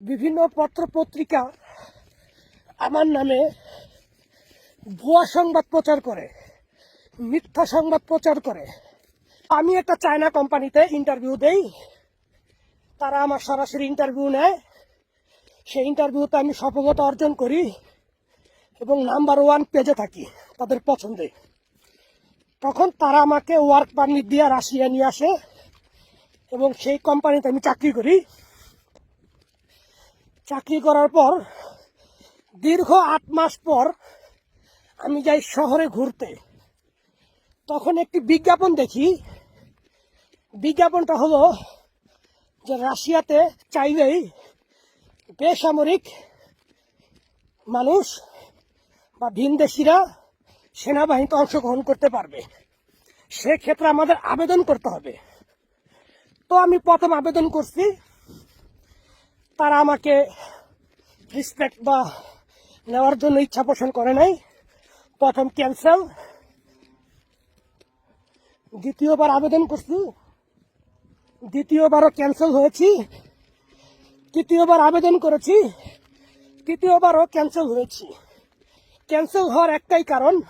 বিভিন্ন পত্র পত্রিকা আমার নামে ভুয়া সংবাদ প্রচার করে, মিথ্যা সংবাদ প্রচার করে। আমি একটা চায়না কোম্পানিতে ইন্টারভিউ দেই, তারা আমার সরাসরি ইন্টারভিউ নেয়। সেই ইন্টারভিউতে আমি সফলতা অর্জন করি এবং নাম্বার ওয়ান পেজে থাকি তাদের পছন্দে। তখন তারা আমাকে ওয়ার্ক পারমিট দিয়ে রাশিয়া নিয়ে আসে এবং সেই কোম্পানিতে আমি চাকরি করি। চাকরি করার পর, দীর্ঘ আট মাস পর আমি যাই শহরে ঘুরতে। তখন একটি বিজ্ঞাপন দেখি। বিজ্ঞাপনটা হলো যে রাশিয়াতে চাইলেই বেসামরিক মানুষ বা ভিনদেশিরা সেনাবাহিনীতে অংশগ্রহণ করতে পারবে। সেক্ষেত্রে আমাদের আবেদন করতে হবে। তো আমি প্রথম আবেদন করছি তারা আমাকে রিসপেক্ট বা নেওয়ার জন্য ইচ্ছা পোষণ করে নাই। প্রথম ক্যান্সেল দ্বিতীয়বার আবেদন করছি। দ্বিতীয়বারও ক্যান্সেল হয়েছি। তৃতীয়বার আবেদন করেছি। তৃতীয়বারও ক্যান্সেল হয়েছি। ক্যান্সেল হওয়ার একটাই কারণ,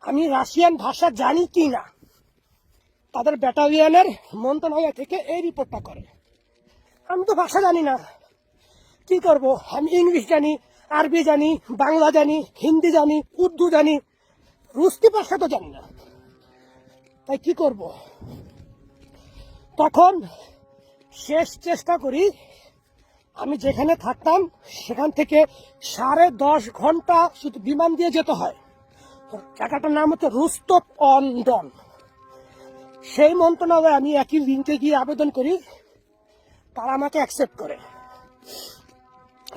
আমি রাশিয়ান ভাষা জানি কি না। তাদের ব্যাটালিয়নের মন্ত্রণালয় থেকে এই রিপোর্টটা করে। আমি তো ভাষা জানি না। কি করব? আমি ইংলিশ জানি, আরবি জানি, বাংলা জানি, হিন্দি জানি, উর্দু জানি রুস্তি ভাষা তো জানি না। তাই কি করব? তখন শেষ চেষ্টা করি, আমি যেখানে থাকতাম, সেখান থেকে সাড়ে দশ ঘণ্টা শুধু বিমান দিয়ে যেতে হয়। জায়গাটার নাম হচ্ছে রুস্তপ অন ডন সেই মন্ত্রণালয়ে আমি একই লিঙ্কে গিয়ে আবেদন করি, তারা আমাকে অ্যাকসেপ্ট করে।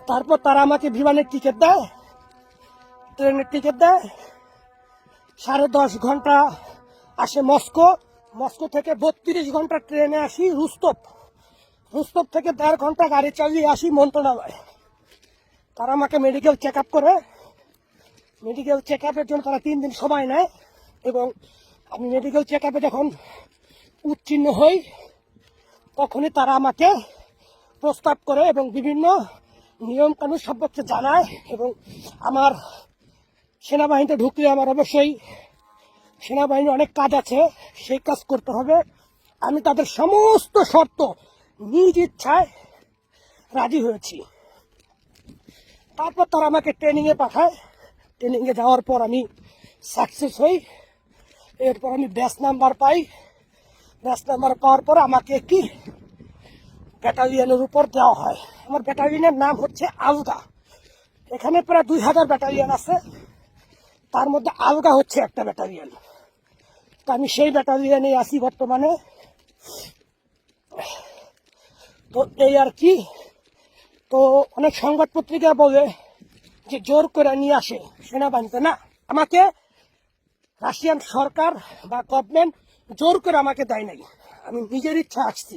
তারপর তারা আমাকে বিমানের টিকিট দেয়, ট্রেনের টিকিট দেয়। সাড়ে দশ ঘণ্টা আসে মস্কো। মস্কো থেকে বত্রিশ ঘণ্টা ট্রেনে আসি রুস্তব রুস্তব থেকে দেড় ঘণ্টা গাড়ি চালিয়ে আসি মন্ত্রণালয়। তারা আমাকে মেডিকেল চেক আপ করে। মেডিকেল চেক আপের জন্য তারা তিন দিন সময় নেয় এবং আমি মেডিকেল চেক আপে যখন উত্তীর্ণ হই, তখনই তারা আমাকে প্রস্তাব করে এবং বিভিন্ন নিয়ম কানুন সম্পর্কে জানায় এবং আমার সেনাবাহিনীতে ঢুকলে আমার অবশ্যই সেনাবাহিনীর অনেক কাজ আছে, সেই কাজ করতে হবে। আমি তাদের সমস্ত শর্ত নিজ ইচ্ছায় রাজি হয়েছি। তারপর তারা আমাকে ট্রেনিংয়ে পাঠায়। ট্রেনিংয়ে যাওয়ার পর আমি সাকসেস হই। এরপর আমি ব্যাস নাম্বার পাই। ব্যাস নাম্বার পাওয়ার পর আমাকে একটি ব্যাটালিয়নের উপর দেওয়া হয়। আমার ব্যাটালিয়নের নাম হচ্ছে আলগা। এখানে প্রায় দুই হাজার ব্যাটালিয়ন আছে। তার মধ্যে আলগা হচ্ছে একটা ব্যাটালিয়ন তো আমি সেই ব্যাটালিয়নে আছি বর্তমানে। তো এই আর কি। তো অনেক সংবাদ পত্রিকা বলে যে জোর করে নিয়ে আসে সেনাবাহিনীতে। না, আমাকে রাশিয়ান সরকার বা গভর্নমেন্ট জোর করে আমাকে দেয় নাই। আমি নিজের ইচ্ছা আসছি।